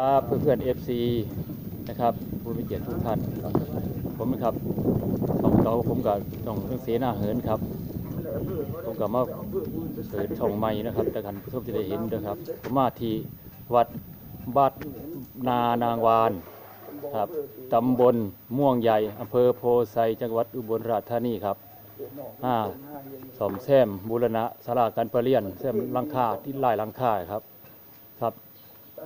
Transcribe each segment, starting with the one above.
ครับเพื่อนๆ FC นะครับผู้มีเกียรติทุกท่านผมนะครับช่องเก่าผมกับช่องเรื่องเสนาเหินครับ ผมกับมาเปิดช่องใหม่นะครับ แต่กันผู้ชมจะได้เห็นนะครับผมมาที่วัดบ้านนานางวานครับตำบลม่วงใหญ่อำเภอโพไซจังหวัดอุบลราชธานีครับอ่าสมแซมบูรณะสาราการประเรียนแซมลังคาที่ลายลังคาครับ ครับ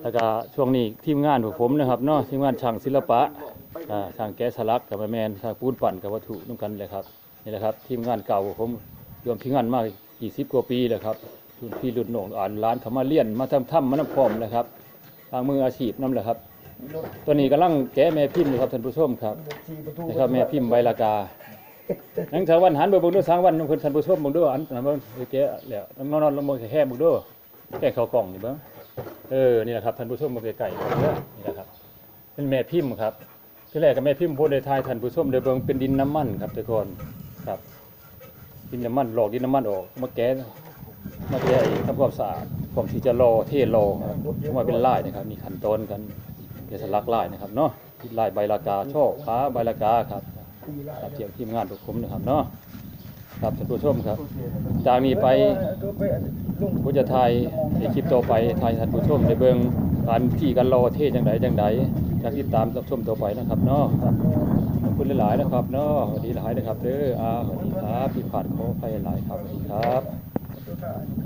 แล้วก็ช่วงนี้ทีมงานของผมนะครับเนาะทีมงานช่างศิลปะอ่าช่างแกะสลักกับแมนช่างปูนปั่นกับวัตถุนุ่งกันเลยครับนี่แหละครับทีมงานเก่าของผมรวมทีมงานมากกี่สิบกว่าปีแล้วครับรุ่นพี่รุ่นน้องอ่านร้านเขามาเลี้ยนมาทำถ้ำมาน้ำพร้อมเลยครับทางมืออาชีพนั่นแหละครับ ตัวนี้กำลังแกะแม่พิมพ์อยู่ครับท่านผู้ชมครับนะครับแม่พิมพ์ใบลากานังสาววันหันไปเบิ่งดูสางวันของท่านผู้ชมเบิ่งดูอันนั้นเบิ่งแกะแล้วนอนๆลงมือแค่เบงดูแกะเขากล่องนี่เบิ่ง เออนี่แหละครับท่านผู้ชมมาไกลๆเด้อนี่แหละครับเป็นแม่พิมพ์ครับที่แรกก็แม่พิมพ์โพดในทายท่านผู้ชมเดยเบิ่งเป็นดินน้ำมันครับทุกคนครับ ดินน้ำมันหลอกดินน้ำมันออกมาแก้มาแก้อีกทำความสะอาดผมที่จะรอเทรอครับมาเป็นลายนะครับมีขั้นตอนกันเดี๋ยวสลักลายนะครับเนาะลายใบลากาช่อฟ้าใบลากาครับครับเทียมทีมงานทุกคนนะครับเนาะครับท่านผู้ชมครับ จากนี้ไป ผมจะถ่ายในคลิปต่อไปถ่ายท่านผู้ชมในเบื้องการที่กันรอเทศจังไดจังไดจากติดตามรับชมต่อไปนะครับเนาะขอบคุณหลายๆนะครับเนาะสวัสดีหลายนะครับเด้ออาสวัสดีครับพี่ผาดขอไปหลายครับสวัสดีครับ